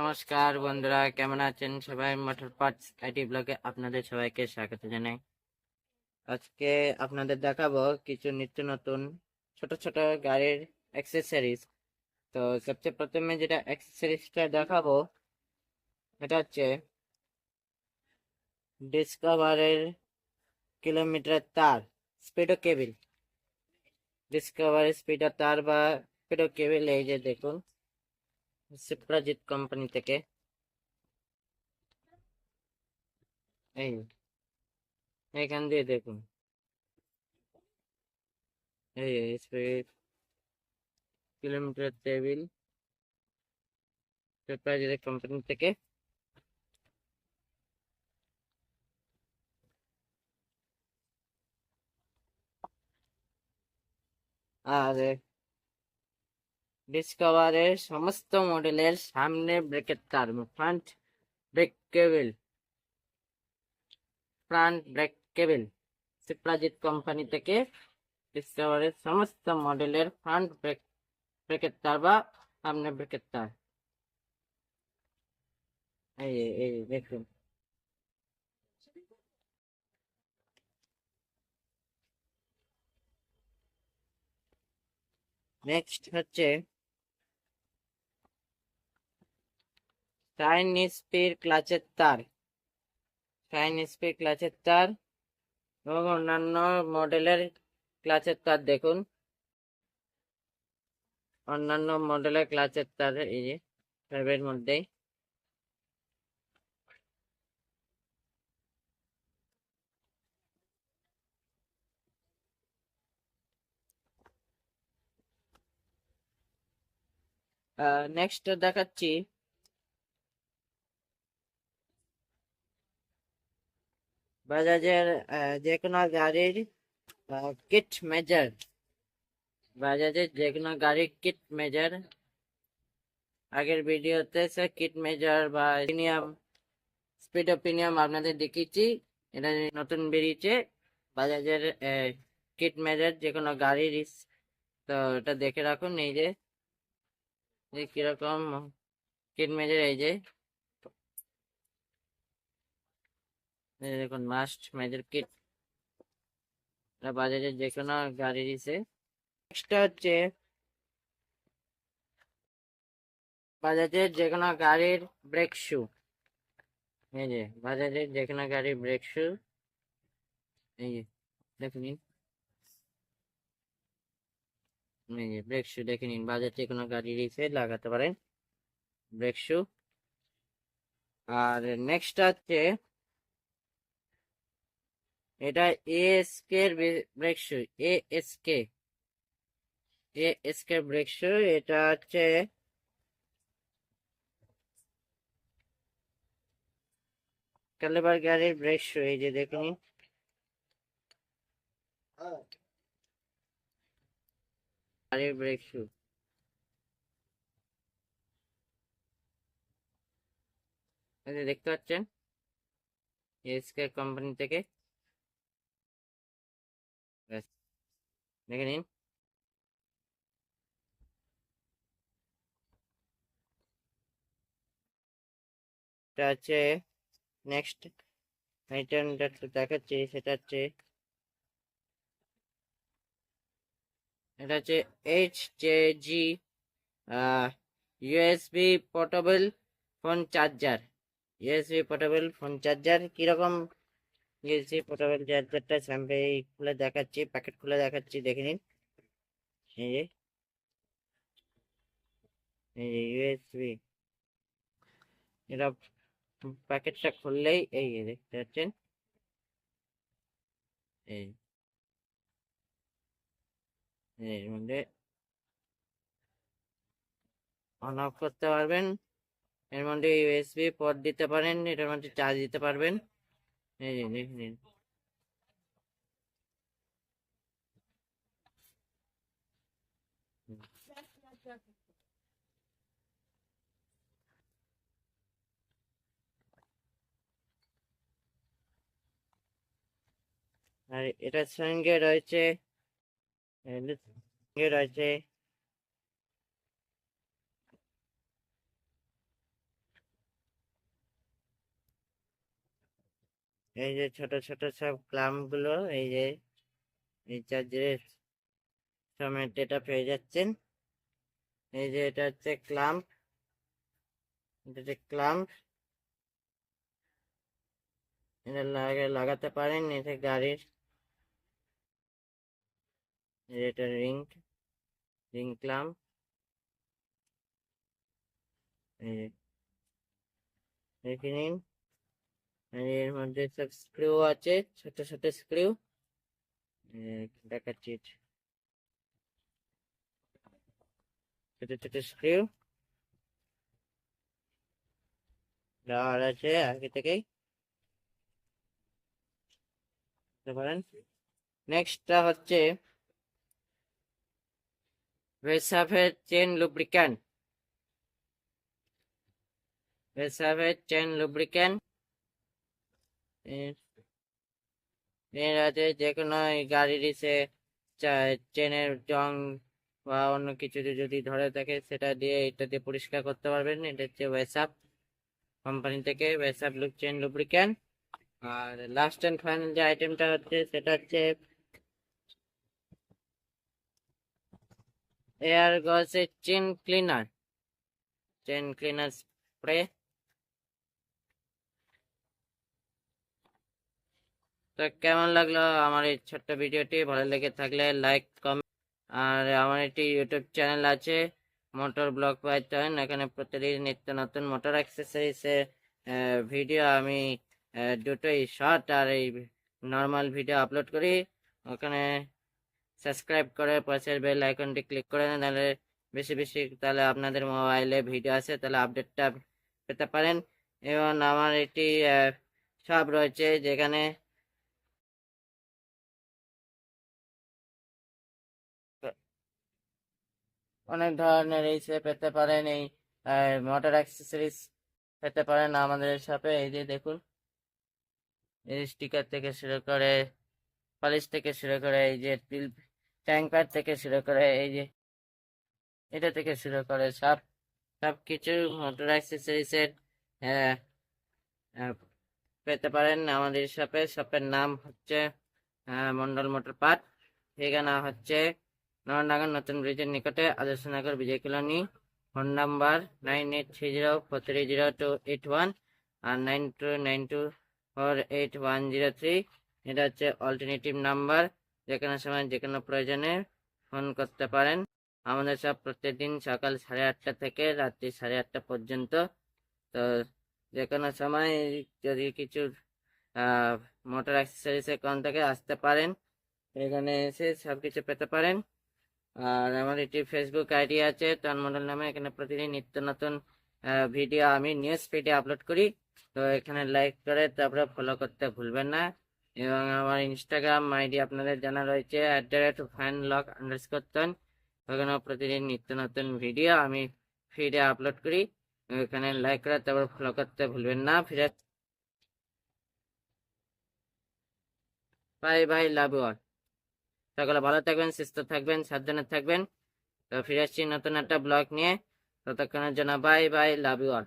নমস্কার বন্ধুরা, কেমন আছেন সবাই? মোটর পার্টস আইটি ব্লগে আপনাদের সবাইকে স্বাগত জানাই। আজকে আপনাদের দেখাবো কিছু নিত্য নতুন ছোট ছোট গাড়ির অ্যাক্সেসরিজ তো সবচেয়ে প্রথমে যেটা অ্যাক্সেসরিজটা দেখাবো, এটা হচ্ছে ডিসকভারের কিলোমিটার তার স্পিডো কেবিল ডিসকভারের স্পিডো তার বা স্পিডো কেবিল এই যে দেখুন। সিপ্রাজিৎ কোম্পানি থেকে। এই এখান দিয়ে দেখুন। এই স্পিড কিলোমিটার টেবিল সিপ্রাজিৎ কোম্পানি থেকে। আর ডিসকভারের সমস্ত মডেলের সামনে ব্রেকের তার front brake cable front brake cable সিপ্রাজিৎ company থেকে ডিসকভারের সমস্ত মডেলের ফ্রন্ট ব্রেক ব্রেকের তার বা সামনে ব্রেকের তার এই এই দেখুন নেক্সট হচ্ছে শাইন স্পির ক্লাচের তার শাইন স্পির ক্লাচের তার এবং অন্যান্য মডেলের ক্লাচের তার দেখুন। অন্যান্য মডেলের ক্লাচের তার এই যে ফাইভের মধ্যেই। নেক্সট দেখাচ্ছি বাজাজের যে কোনো গাড়ির কিট মেজার বাজাজের যে কোনো গাড়ির কিট মেজার আগের ভিডিওতে সে কিট মেজার বা প্রিমিয়াম স্পিড প্রিমিয়াম আপনাদের দেখিয়েছি। এটা নতুন বেরিয়েছে, বাজাজের কিট মেজার যে কোনো গাড়ির তো এটা দেখে রাখুন, এই যে যে কীরকম কিট মেজার এই যে এই দেখুন মাস্ট মেজার কিট এটা বাজাজের যে কোনো গাড়ি দিছে। নেক্সট হচ্ছে বাজাজের যে কোনো গাড়ির ব্রেক শু এই যে, বাজাজের যে কোনো গাড়ির ব্রেক শু এই যে দেখুন নিন। এই যে ব্রেক শু দেখে নিন, বাজাজ যে কোনো গাড়ি দিছে, লাগাতে পারেন। ব্রেক শু আর নেক্সট হচ্ছে এটা এএসকে এর brake shoe ASK ASK brake shoe এটা হচ্ছে ক্যালিবার গাড়ির ব্রেক শু এই যে দেখুন। গাড়ির ব্রেক শু এই যে দেখতে পাচ্ছেন? এএসকে কোম্পানি থেকে। ব্যাস দেখে নিন এটা হচ্ছে নেক্সট আইটেমটা দেখাচ্ছি, সেটা হচ্ছে এটা হচ্ছে H J G USB portable phone charger USB portable phone charger কীরকম ইউএসবি পোর্টেবল চার্জারটা স্যাম্পে খুলে দেখাচ্ছি, প্যাকেট খুলে দেখাচ্ছি, দেখে নিন। এই ইউএসবি। এটা প্যাকেটটা খুললেই এই দেখতে পাচ্ছেন, এই এর মধ্যে অন অফ করতে পারবেন, এর মধ্যে ইউএসবি পোর্ট দিতে পারেন, এটার মধ্যে চার্জ দিতে পারবেন। এই যে দেখে নিন আর এটার সঙ্গে রয়েছে এর সঙ্গে রয়েছে এই যে ছোট ছোট সব ক্লামগুলো, এই যে এই চার্জারের সমেত এটা পেয়ে যাচ্ছেন। এই যে এটা হচ্ছে ক্লাম্প এটা ক্লাম্প এটা লাগে লাগাতে পারেন এটা গাড়ির। এটা রিং রিং ক্লাম্প দেখে নিন। এর মধ্যে সব স্ক্রু আছে, ছোট ছোট স্ক্রু দেখাচ্ছি ছোট ছোট স্ক্রু দেওয়ার আছে আগে থেকেই। পারেন? নেক্সটটা হচ্ছে ভেসাফের চেন লুব্রিক্যান্ট ভেসাফের চেন লুব্রিক্যান্ট এর আছে যে কোনো গাড়ির সে চেনের জং বা অন্য কিছু যদি ধরে থাকে, সেটা দিয়ে এটা দিয়ে পরিষ্কার করতে পারবেন। এটা হচ্ছে ওয়েসাপ কোম্পানি থেকে ওয়েসাপ লুক চেন লুব্রিক্যান্ট আর লাস্ট অ্যান্ড ফাইনাল যে আইটেমটা হচ্ছে, সেটা হচ্ছে air গসের chain cleaner chain cleaner spray তো কেমন লাগল আমার এই ছোট্ট ভিডিওটি? ভালো লেগে থাকলে লাইক কমেন্ট আর আমার একটি ইউটিউব চ্যানেল আছে মোটর ব্লগ পাইথন এখানে প্রতিদিন নিত্য নতুন মোটর অ্যাক্সেসরিজের ভিডিও আমি দুটোই শর্ট আর এই নর্মাল ভিডিও আপলোড করি। ওখানে সাবস্ক্রাইব করে পাশের বেল আইকনটি ক্লিক করে নেন, তাহলে বেশি বেশি তাহলে আপনাদের মোবাইলে ভিডিও আসে, তাহলে আপডেটটা পেতে পারেন। এবং আমার একটি শপ রয়েছে যেখানে অনেক ধরনের এই পেতে পারেন, এই মোটর অ্যাক্সেসরিজ পেতে পারেন আমাদের শপে এই যে দেখুন, এই স্টিকার থেকে শুরু করে পালিশ থেকে শুরু করে, এই যে টিল ট্যাঙ্ক প্যাড থেকে শুরু করে, এই যে এটা থেকে শুরু করে সব সব কিছু মোটর অ্যাক্সেসরিজের পেতে পারেন আমাদের শপে শপের নাম হচ্ছে মন্ডল মোটর পার্ট ঠিকানা হচ্ছে নরনাগর নতুন ব্রিজের নিকটে Adarshnagar Bijoy colony, phone number nine eight three zero four three zero two eight one আর nine two nine two four eight one zero three. এটা হচ্ছে অল্টারনেটিভ নাম্বার যে কোনো সময় যে কোনো প্রয়োজনে ফোন করতে পারেন। আমাদের সব প্রত্যেকদিন সকাল সাড়ে আটটা থেকে রাত্রি সাড়ে আটটা পর্যন্ত। তো যে কোনো সময় যদি কিছু মোটর অ্যাক্সেসরিজের কোন থেকে, আসতে পারেন। এখানে এসে সব কিছু পেতে পারেন। আর আমার একটি ফেসবুক আইডি আছে টন মন্ডল নামে এখানে প্রতিদিন নিত্য নতুন ভিডিও আমি নিউজ ফিডে আপলোড করি। তো এখানে লাইক করে তারপরে ফলো করতে ভুলবেন না। এবং আমার ইনস্টাগ্রাম আইডি আপনাদের জানা রয়েছে at the rate fan lock underscore Ton ওখানেও প্রতিদিন নিত্য নতুন ভিডিও আমি ফিডে আপলোড করি। এখানে লাইক করে তারপর ফলো করতে ভুলবেন না, ফিরে বাই বাই লাভ অল সকলে ভালো থাকবেন, সুস্থ থাকবেন, সাবধানে থাকবেন। তো ফিরে আসছি নতুন একটা ব্লগ নিয়ে। ততক্ষণের জন্য bye bye love you all